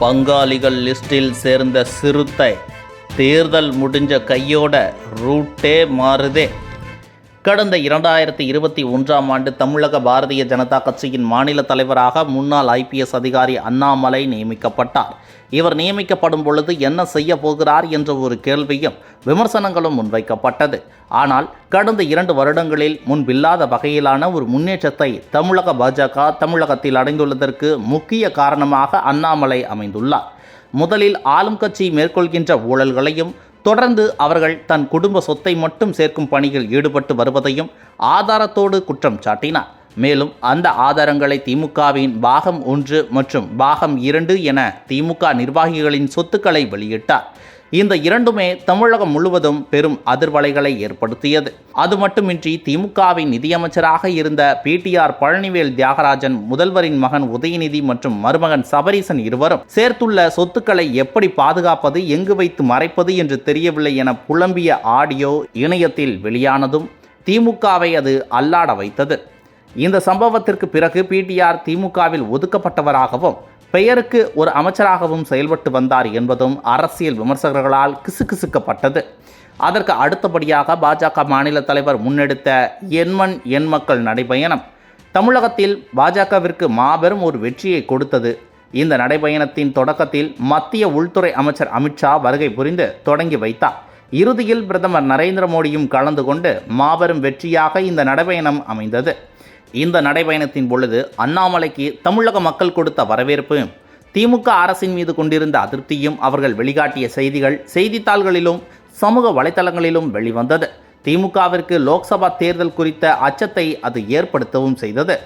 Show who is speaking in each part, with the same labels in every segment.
Speaker 1: பங்காளிகள் லிஸ்டில் சேர்ந்த சிறுத்தை. தேர்தல் முடிஞ்ச கையோட ரூட்டே மாறுதே. கடந்த இரண்டாயிரத்தி இருபத்தி ஒன்றாம் ஆண்டு தமிழக பாரதிய ஜனதா கட்சியின் மாநில தலைவராக முன்னாள் ஐபிஎஸ் அதிகாரி அண்ணாமலை நியமிக்கப்பட்டார். இவர் நியமிக்கப்படும் பொழுது என்ன செய்ய போகிறார் என்ற ஒரு கேள்வியும் விமர்சனங்களும் முன்வைக்கப்பட்டது. ஆனால் கடந்த இரண்டு வருடங்களில் முன்பில்லாத வகையிலான ஒரு முன்னேற்றத்தை தமிழக பாஜக தமிழகத்தில் அடைந்துள்ளதற்கு முக்கிய காரணமாக அண்ணாமலை அமைந்துள்ளார். முதலில் ஆளும் கட்சி மேற்கொள்கின்ற ஊழல்களையும் தொடர்ந்து அவர்கள் தன் குடும்ப சொத்தை மட்டும் சேர்க்கும் பணியில் ஈடுபட்டு வருவதையும் ஆதாரத்தோடு குற்றம் சாட்டினார். மேலும் அந்த ஆதாரங்களை திமுகவின் பாகம் ஒன்று மற்றும் பாகம் இரண்டு என திமுக நிர்வாகிகளின் சொத்துக்களை வெளியிட்டார். இந்த இரண்டுமே தமிழகம் முழுவதும் பெரும் அதிர்வலைகளை ஏற்படுத்தியது. அது மட்டுமின்றி திமுகவின் நிதியமைச்சராக இருந்த பிடிஆர் பழனிவேல் தியாகராஜன் முதல்வரின் மகன் உதயநிதி மற்றும் மருமகன் சபரீசன் இருவரும் சேர்த்துள்ள சொத்துக்களை எப்படி பாதுகாப்பது எங்கு வைத்து மறைப்பது என்று தெரியவில்லை என புலம்பிய ஆடியோ இணையத்தில் வெளியானதும் திமுகவை அது அல்லாட வைத்தது. இந்த சம்பவத்திற்கு பிறகு பிடிஆர் திமுகவில் ஒதுக்கப்பட்டவராகவும் பெயருக்கு ஒரு அமைச்சராகவும் செயல்பட்டு வந்தார் என்பதும் அரசியல் விமர்சகர்களால் கிசுகிசுக்கப்பட்டது. அதற்கு அடுத்தபடியாக பாஜக மாநில தலைவர் முன்னெடுத்த எண்மண் எண் மக்கள் நடைபயணம். தமிழகத்தில் பாஜகவிற்கு மாபெரும் ஒரு வெற்றியை கொடுத்தது. இந்த நடைபயணத்தின் தொடக்கத்தில் மத்திய உள்துறை அமைச்சர் அமித்ஷா வருகை புரிந்து தொடங்கி வைத்தார். இறுதியில் பிரதமர் நரேந்திர மோடியும் கலந்து கொண்டு மாபெரும் வெற்றியாக இந்த நடைபயணம் அமைந்தது. இந்த நடைபயணத்தின் பொழுது அண்ணாமலைக்கு தமிழக மக்கள் கொடுத்த வரவேற்பு. திமுக அரசின் மீது கொண்டிருந்த அதிருப்தியும் அவர்கள் வெளிகாட்டிய செய்திகள் செய்தித்தாள்களிலும் சமூக வலைதளங்களிலும் வெளிவந்தது. திமுகவிற்கு லோக்சபா தேர்தல் குறித்த அச்சத்தை அது ஏற்படுத்தவும் செய்தது.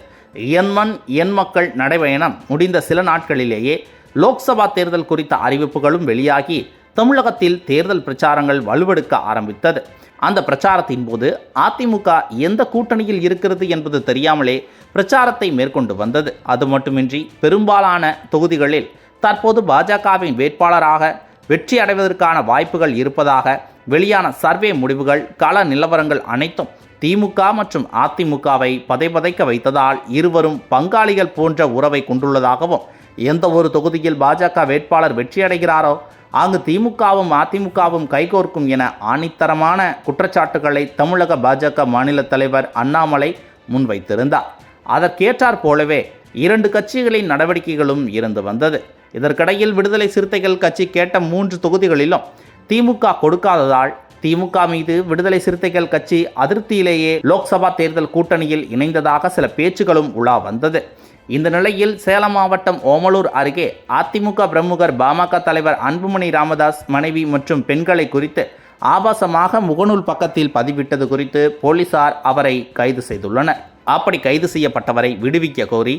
Speaker 1: எண்மண் என் மக்கள் நடைபயணம் முடிந்த சில நாட்களிலேயே லோக்சபா தேர்தல் குறித்த அறிவிப்புகளும் வெளியாகி தமிழகத்தில் தேர்தல் பிரச்சாரங்கள் வலுவெடுக்க ஆரம்பித்தது. அந்த பிரச்சாரத்தின் போது அதிமுக எந்த கூட்டணியில் இருக்கிறது என்பது தெரியாமலே பிரச்சாரத்தை மேற்கொண்டு வந்தது. அது மட்டுமின்றி பெரும்பாலான தொகுதிகளில் தற்போது பாஜகவின் வேட்பாளராக வெற்றி அடைவதற்கான வாய்ப்புகள் இருப்பதாக வெளியான சர்வே முடிவுகள் கள நிலவரங்கள் அனைத்தும் திமுக மற்றும் அதிமுகவை பதைபதைக்க வைத்ததால் இருவரும் பங்காளிகள் போன்ற உறவை கொண்டுள்ளதாகவும் எந்த ஒரு தொகுதியில் பாஜக வேட்பாளர் வெற்றியடைகிறாரோ அங்கு திமுகவும் அதிமுகவும் கைகோர்க்கும் என ஆணித்தரமான குற்றச்சாட்டுகளை தமிழக பாஜக மாநில தலைவர் அண்ணாமலை முன்வைத்திருந்தார். அதற்கேற்றாற் போலவே இரண்டு கட்சிகளின் நடவடிக்கைகளும் இருந்து வந்தது. இதற்கிடையில் விடுதலை சிறுத்தைகள் கட்சி கேட்ட மூன்று தொகுதிகளிலும் திமுக கொடுக்காததால் திமுக மீது விடுதலை சிறுத்தைகள் கட்சி அதிருப்தியிலேயே லோக்சபா தேர்தல் கூட்டணியில் இணைந்ததாக சில பேச்சுகளும் உலா வந்தது. இந்த நிலையில் சேலம் மாவட்டம் ஓமலூர் அருகே அதிமுக பிரமுகர் பாமக தலைவர் அன்புமணி ராமதாஸ் மனைவி மற்றும் பெண்களை குறித்து ஆபாசமாக முகநூல் பக்கத்தில் பதிவிட்டது குறித்து போலீசார் அவரை கைது செய்துள்ளனர். அப்படி கைது செய்யப்பட்டவரை விடுவிக்க கோரி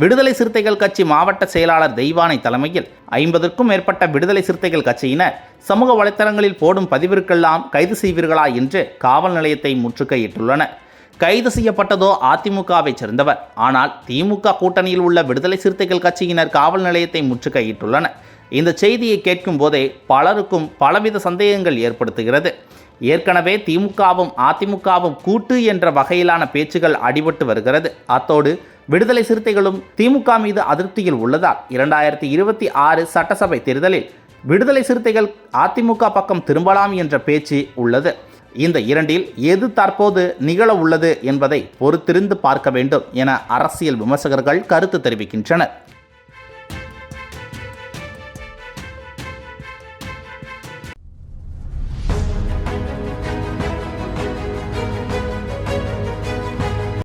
Speaker 1: விடுதலை சிறுத்தைகள் கட்சி மாவட்ட செயலாளர் தெய்வானை தலைமையில் ஐம்பதற்கும் மேற்பட்ட விடுதலை சிறுத்தைகள் கட்சியினர் சமூக வலைத்தளங்களில் போடும் பதிவிற்கெல்லாம் கைது செய்வீர்களா என்று காவல் நிலையத்தை முற்றுகையிட்டுள்ளனர். கைது செய்யப்பட்டதோ அதிமுகவை சேர்ந்தவர். ஆனால் திமுக கூட்டணியில் உள்ள விடுதலை சிறுத்தைகள் கட்சியினர் காவல் நிலையத்தை முற்றுகையிட்டுள்ளனர். இந்த செய்தியை கேட்கும் போதே பலருக்கும் பலவித சந்தேகங்கள் ஏற்படுத்துகிறது. ஏற்கனவே திமுகவும் அதிமுகவும் கூட்டு என்ற வகையிலான பேச்சுகள் அடிபட்டு வருகிறது. அத்தோடு விடுதலை சிறுத்தைகளும் திமுக மீது அதிருப்தியில் உள்ளதால் இரண்டாயிரத்தி இருபத்தி ஆறு சட்டசபை தேர்தலில் விடுதலை சிறுத்தைகள் அதிமுக பக்கம் திரும்பலாம் என்ற பேச்சு உள்ளது. இந்த இரண்டில் எது தற்போது நிகழ உள்ளது என்பதை பொறுத்திருந்து பார்க்க வேண்டும் என அரசியல் விமர்சகர்கள் கருத்து தெரிவிக்கின்றனர்.